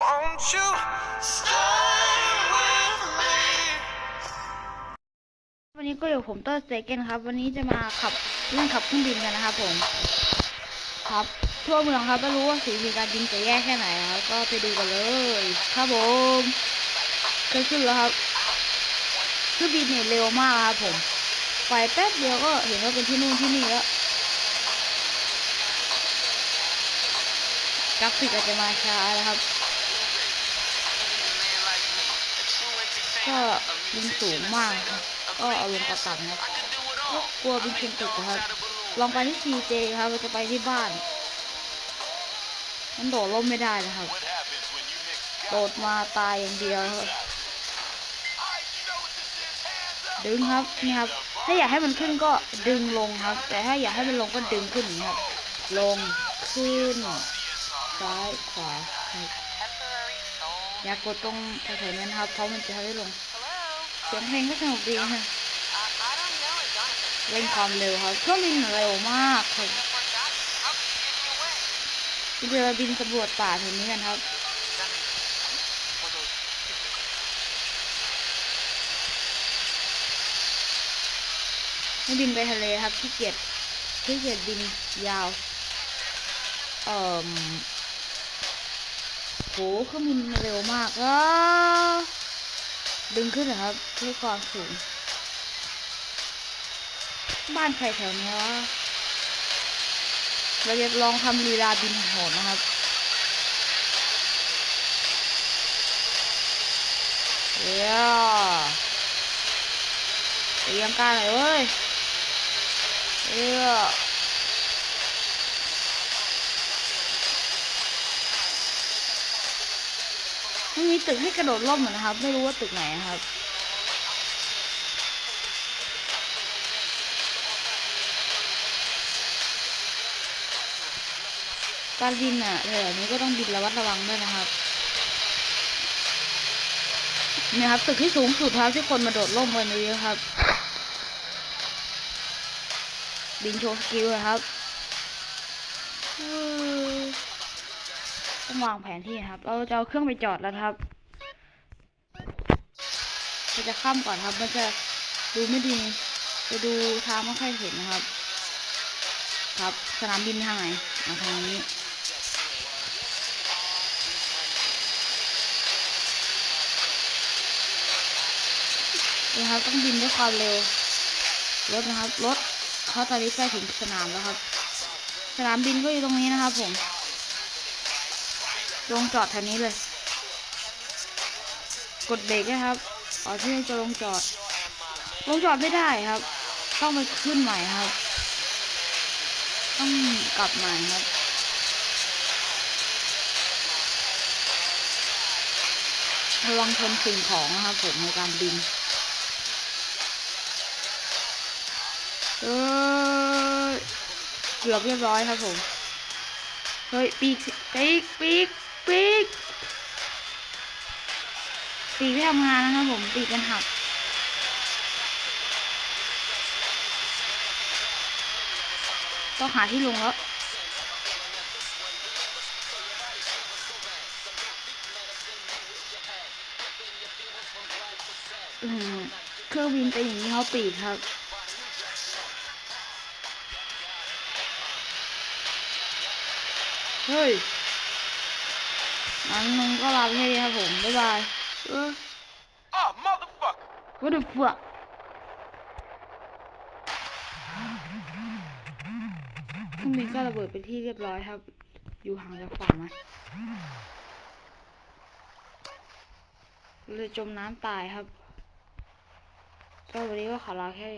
วันนี้ก็อยู่ผมเตอร์เซเกนครับ วันนี้จะมาขับเล่นขับเครื่องบินกันนะครับผม ครับ ทั่วเมืองครับไม่รู้ว่าสีมีการบินจะแย่แค่ไหนครับก็ไปดูกันเลย ครับผมเครื่องขึ้นแล้วครับเครื่องบินเนี่ยเร็วมากครับผมไปแป๊บเดียวก็เห็นว่าเป็นที่นู่นที่นี่แล้วกราฟิกอาจจะมาช้านะครับ ก็บินสูงมากครับก็เอาลงกระต่ำครับก็กลัวบินชนตึกครับ ลองไปที่ซีเจครับเราจะไปที่บ้าน มันโดดล่มไม่ได้นะครับ โดดมาตายอย่างเดียวครับดึงครับนี่ครับ ถ้าอยากให้มันขึ้นก็ดึงลงครับ แต่ถ้าอยากให้มันลงก็ดึงขึ้นครับ ลงขึ้นซ้ายขวาครับ อย่ากดตรงแถวๆนั้นครับ เพราะมันจะทำให้ลง เสียงเพลงก็สนุกดีค่ะเล่นความเร็วครับเครื่องบินเร็วมากครับเรือบินสำรวจป่าแถวนี้กันครับไม่บินไปทะเลครับขี้เกียจขี้เกียจบินยาว เอ่อโหเครื่องบินเร็วมากอ้าดึงขึ้นนะครับเพื่อความสูง บ้านใครแถวนี้วะเราจะลองทำลีลาบินหดนะครับเดี๋ยวเตรียมการเลยเว้ยเดี๋ยว มีตึกให้กระโดดร่มอยู่นะครับ ไม่รู้ว่าตึกไหนครับการบินอะแถวนี้ก็ต้องบินระวัดระวังด้วยนะครับนี่ครับตึกที่สูงสุดครับที่คนมาโดดร่มกันเยอะครับ บินโชว์สกิลนะครับ ต้องวางแผนที่ครับ เราจะเอาเครื่องไปจอดแล้วครับเราจะข้ามก่อนครับ มันจะดูไม่ดี จะดูทางไม่ค่อยเห็นนะครับ ครับ สนามบินทางไหนมาทางนี้นะครับต้องบินด้วยความเร็วรถนะครับรถเขาตอนนี้ใกล้ถึงสนามแล้วครับ สนามบินก็อยู่ตรงนี้นะครับผม ลงจอดแถวนี้เลย กดเบรกนะครับก่อที่จะลงจอด ลงจอดไม่ได้ครับ ต้องไปขึ้นใหม่ครับ ต้องกลับใหม่ครับระวังชนสิ่งของนะครับผมในการบินเออเกือบเรียบร้อยครับผม เฮ้ย ปีกปีกปีก ปีกปีกไม่ทำงานนะครับผมปีกมันหักต้องหาที่ลงแล้วอืมเครื่องบินเป็นอย่างนี้เขาปีกครับ เฮ้ย งั้นมึงก็ลาไปแค่นี้ครับผม บ๊ายบายเออ Oh, motherfucker! what the fuck เครื่องบินก็ระเบิดเป็นที่เรียบร้อยครับ อยู่ห่างจากฝั่งนะเลยจมน้ำตายครับก็วันนี้ก็ขอลาแค่นี้